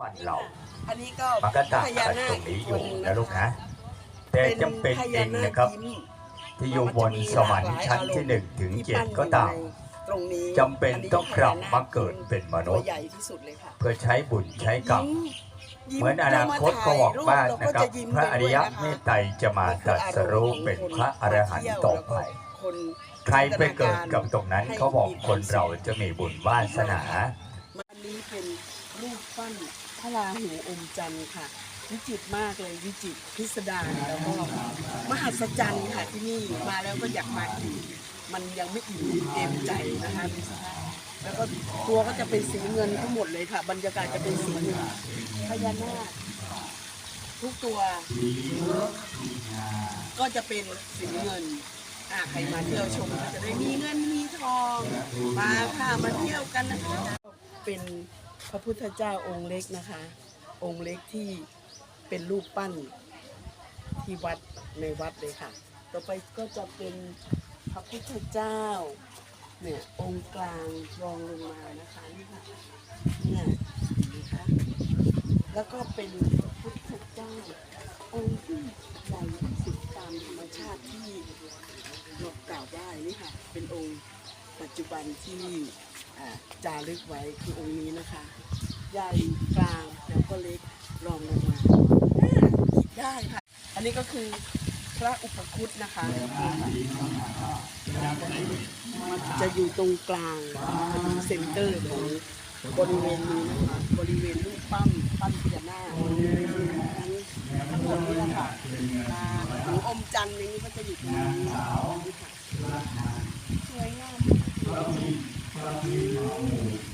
วันเราอันนี้ก็มันก็ต่างพญากันนาตครงนี้อีกอตัวยู่หนึ่งนะลูกคะนะ แต่จำเป็นเองนะครับ ที่อยู่บนสวรรค์ชั้นที่หนึ่งถึงเจ็ดก็ตามตรงนี้จำเป็นต้องกลับมาเกิดเป็นมนุษย์ตัวใหญ่ที่สุดเลยค่ะเพื่อใช้บุญใช้กรรมยิ้เหมือนอนาคตก็หวังว่านะครับเามาถ่ายปพระอริยเมตไตรจะมาตรัสรู้เป็นพระอรหันต์ต่อไปคนใครไปเกิดกับตรงนั้นเขาบอกคนเราจะมีบุญวาสนาอันนี้เป็นรูปปั้น พระราหูอมจันทร์ค่ะ วิจิตรมากเลยวิจิตรพิสดารแล้วก็มหัศจรรย์ค่ะที่นี่มาแล้วก็อยากมาอีกมันยังไม่อิ่มเอมใจนะคะพิสดารแล้วก็ตัวก็จะเป็นสีเงินทั้งหมดเลยค่ะ บรรยากาศจะเป็นสีเงินพญานาคทุกตัวก็จะเป็นสีเงินอ่าใครมาเที่ยวชมก็จะได้มีเงินมีทอง มาค่ะมาเที่ยวกันนะคะ เป็น พระพุทธเจ้าองค์เล็กนะคะ องค์เล็กที่เป็นรูปปั้นที่วัดในวัดเลยค่ะ ต่อไปก็จะเป็นพระพุทธเจ้าเนี่ยองค์กลางรองลงมานะคะนี่ค่ะเนี่ยนะคะแล้วก็เป็นพระพุทธเจ้าองค์ที่ใหญ่ที่สุดตามธรรมชาติที่เรากล่าวได้นี่ค่ะเป็นองค์ปัจจุบันที่จารึกไว้คือองค์นี้นะคะ หญ่กลางแล้วก็เล็กรองลงมาคิดได้ค่ะ อันนี้ก็คือพระอุปคุตนะคะ จะอยู่ตรงกลางเซ็นเตอร์ของบริเวณนี้นะคะบริเวณรูปปั้มปั้มพญานาคทั้งหมดนี่นะคะหลวงอมจันทร์ในนี้ก็จะอยู่ตรงนี้สวยงาม